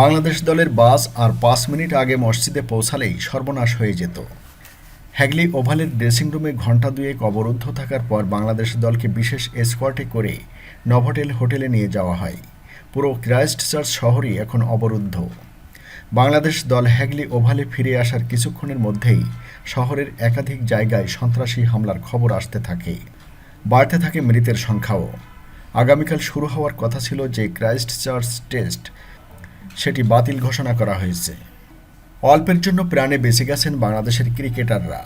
বাংলাদেশ দলের বাস আর পাঁচ মিনিট আগে মসজিদে পৌঁছালেই সর্বনাশ হয়ে যেত। হ্যাগলি ওভালের ড্রেসিং রুমে ঘণ্টা দুয়েক অবরুদ্ধ থাকার পর বাংলাদেশ দলকে বিশেষ এসকর্টে করে নভোটেল হোটেলে নিয়ে যাওয়া হয়। পুরো ক্রাইস্ট চার্চ শহরই এখন অবরুদ্ধ। বাংলাদেশ দল হ্যাগলি ওভালে ফিরে আসার কিছুক্ষণের মধ্যেই শহরের একাধিক জায়গায় সন্ত্রাসী হামলার খবর আসতে থাকে। বাড়তে থাকে মৃতের সংখ্যাও। আগামীকাল শুরু হওয়ার কথা ছিল যে ক্রাইস্ট চার্চ টেস্ট সেটি বাতিল ঘোষণা করা হয়েছে। অল্পের জন্য প্রাণে বেঁচে গেছেন বাংলাদেশের ক্রিকেটাররা।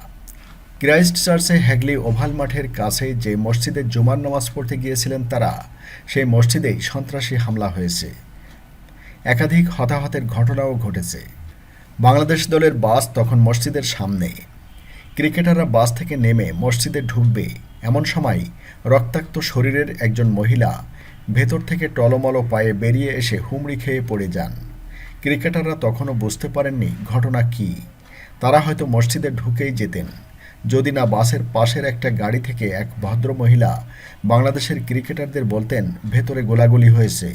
ক্রাইস্ট চার্চে হ্যাগলি ওভাল মাঠের কাছে যে মসজিদে জুমার নামাজ পড়তে গিয়েছিলেন তারা, সেই মসজিদেই সন্ত্রাসী হামলা হয়েছে। একাধিক হতাহতের ঘটনাও ঘটেছে। বাংলাদেশ দলের বাস তখন মসজিদের সামনে। ক্রিকেটাররা বাস থেকে নেমে মসজিদে ঢুকবে। এমন সময় রক্তাক্ত শরীরের একজন মহিলা ভেতর থেকে টলমলো পায়ে বেরিয়ে এসে হুমড়ি খেয়ে পড়ে যান। ক্রিকেটাররা তখনও বুঝতে পারেননি ঘটনা কী। তারা হয়তো মসজিদে ঢুকেই যেতেন। যদি না বাসের পাশের একটা গাড়ি থেকে এক ভদ্র মহিলা বাংলাদেশের ক্রিকেটারদের বলতেন, ভেতরে গোলাগুলি হয়েছে।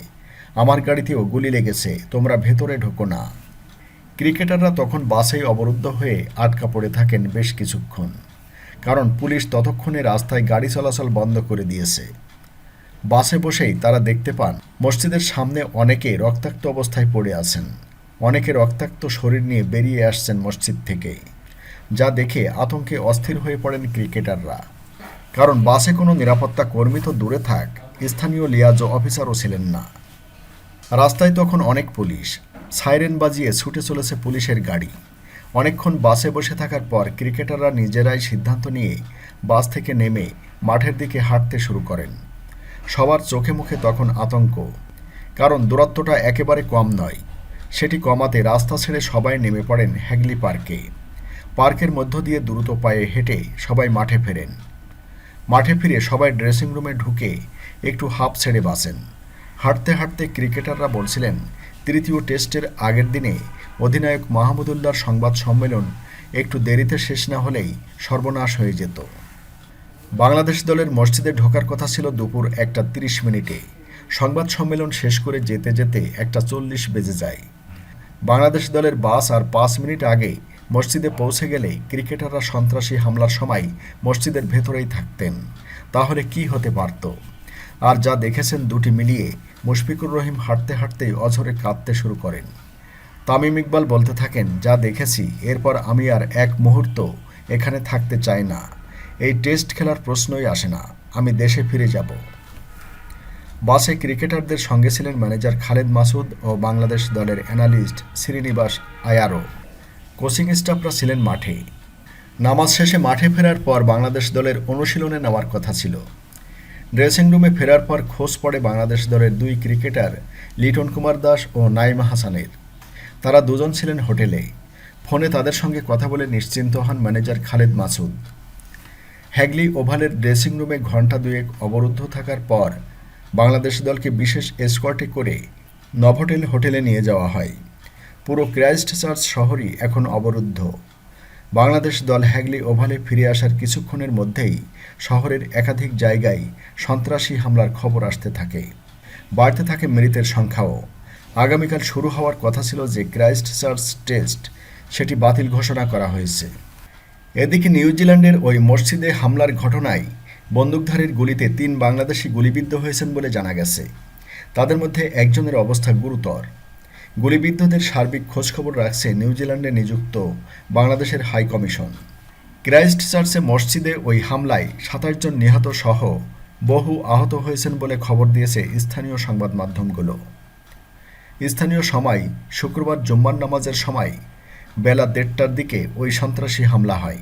আমার গাড়িতেও গুলি লেগেছে, তোমরা ভেতরে ঢোকো না। ক্রিকেটাররা তখন বাসেই অবরুদ্ধ হয়ে আটকা পড়ে থাকেন বেশ কিছুক্ষণ। কারণ পুলিশ ততক্ষণে রাস্তায় গাড়ি চলাচল বন্ধ করে দিয়েছে। বাসে বসেই তারা দেখতে পান, মসজিদের সামনে অনেকে রক্তাক্ত অবস্থায় পড়ে আছেন। অনেকে রক্তাক্ত শরীর নিয়ে বেরিয়ে আসছেন মসজিদ থেকে, যা দেখে আতঙ্কে অস্থির হয়ে পড়েন ক্রিকেটাররা। কারণ বাসে কোনো নিরাপত্তা কর্মী তো দূরে থাক, স্থানীয় লিয়াজো অফিসারও ছিলেন না। রাস্তায় তখন অনেক পুলিশ, সাইরেন বাজিয়ে ছুটে চলেছে পুলিশের গাড়ি। অনেকক্ষণ বাসে বসে থাকার পর ক্রিকেটাররা নিজেরাই সিদ্ধান্ত নিয়ে বাস থেকে নেমে মাঠের দিকে হাঁটতে শুরু করেন। সবার চোখে মুখে তখন আতঙ্ক, কারণ দূরত্বটা একেবারে কম নয়। সেটি কমাতে রাস্তা ছেড়ে সবাই নেমে পড়েন হ্যাগলি পার্কে। পার্কের মধ্য দিয়ে দ্রুত পায়ে হেঁটে সবাই মাঠে ফেরেন। মাঠে ফিরে সবাই ড্রেসিং রুমে ঢুকে একটু হাফ ছেড়ে বাসেন হাঁটতে হাঁটতে ক্রিকেটাররা বলছিলেন, তৃতীয় টেস্টের আগের দিনে অধিনায়ক মাহমুদুল্লাহর সংবাদ সম্মেলন একটু দেরিতে শেষ না হলেই সর্বনাশ হয়ে যেত। বাংলাদেশ দলের মসজিদে ঢোকার কথা ছিল দুপুর একটা তিরিশ মিনিটে। সংবাদ সম্মেলন শেষ করে যেতে যেতে একটা চল্লিশ বেজে যায়। বাংলাদেশ দলের বাস আর পাঁচ মিনিট আগে মসজিদে পৌঁছে গেলে ক্রিকেটাররা সন্ত্রাসী হামলার সময় মসজিদের ভেতরেই থাকতেন। তাহলে কি হতে পারত? আর যা দেখেছেন দুটি মিলিয়ে মুশফিকুর রহিম হাঁটতে হাঁটতেই অঝরে কাঁদতে শুরু করেন। তামিম ইকবাল বলতে থাকেন, যা দেখেছি, এরপর আমি আর এক মুহূর্ত এখানে থাকতে চাই না। এই টেস্ট খেলার প্রশ্নই আসে না, আমি দেশে ফিরে যাব। বাসে ক্রিকেটারদের সঙ্গে ছিলেন ম্যানেজার খালেদ মাসুদ ও বাংলাদেশ দলের অ্যানালিস্ট শ্রীনিবাস আয়ারো। কোচিং স্টাফরা ছিলেন মাঠে। নামাজ শেষে মাঠে ফেরার পর বাংলাদেশ দলের অনুশীলনে নেওয়ার কথা ছিল। ড্রেসিং রুমে ফেরার পর খোঁজ পড়ে বাংলাদেশ দলের দুই ক্রিকেটার, লিটন কুমার দাস ও নাইমা হাসানের। তারা দুজন ছিলেন হোটেলে। ফোনে তাদের সঙ্গে কথা বলে নিশ্চিন্ত হন ম্যানেজার খালেদ মাসুদ। হ্যাগলি ওভালের ড্রেসিং রুমে ঘণ্টা দুয়েক অবরুদ্ধ থাকার পর বাংলাদেশ দলকে বিশেষ এসকর্টে করে নভোটেল হোটেলে নিয়ে যাওয়া হয়। পুরো ক্রাইস্ট চার্চ শহরই এখন অবরুদ্ধ। বাংলাদেশ দল হ্যাগলি ওভালে ফিরে আসার কিছুক্ষণের মধ্যেই শহরের একাধিক জায়গায় সন্ত্রাসী হামলার খবর আসতে থাকে। বাড়তে থাকে মৃতের সংখ্যাও। আগামীকাল শুরু হওয়ার কথা ছিল যে ক্রাইস্ট চার্চ টেস্ট, সেটি বাতিল ঘোষণা করা হয়েছে। এদিকে নিউজিল্যান্ডের ওই মসজিদে হামলার ঘটনায় বন্দুকধারীর গুলিতে তিন বাংলাদেশি গুলিবিদ্ধ হয়েছেন বলে জানা গেছে। তাদের মধ্যে একজনের অবস্থা গুরুতর। গুলিবিদ্ধদের সার্বিক খোঁজখবর রাখছে নিউজিল্যান্ডে নিযুক্ত বাংলাদেশের হাই কমিশন। ক্রাইস্ট চার্চে মসজিদে ওই হামলায় সাতাশ জন নিহত সহ বহু আহত হয়েছেন বলে খবর দিয়েছে স্থানীয় সংবাদ মাধ্যমগুলো। স্থানীয় সময় শুক্রবার জুম্মার নামাজের সময় বেলা দেড়টার দিকে ওই সন্ত্রাসী হামলা হয়।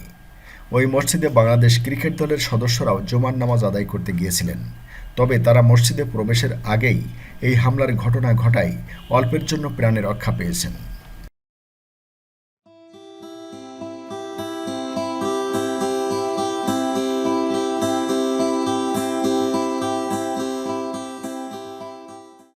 ওই মসজিদে বাংলাদেশ ক্রিকেট দলের সদস্যরাও জুমার নামাজ আদায় করতে গিয়েছিলেন। তবে তারা মসজিদে প্রবেশের আগেই এই হামলার ঘটনা ঘটায় অল্পের জন্য প্রাণে রক্ষা পেয়েছেন।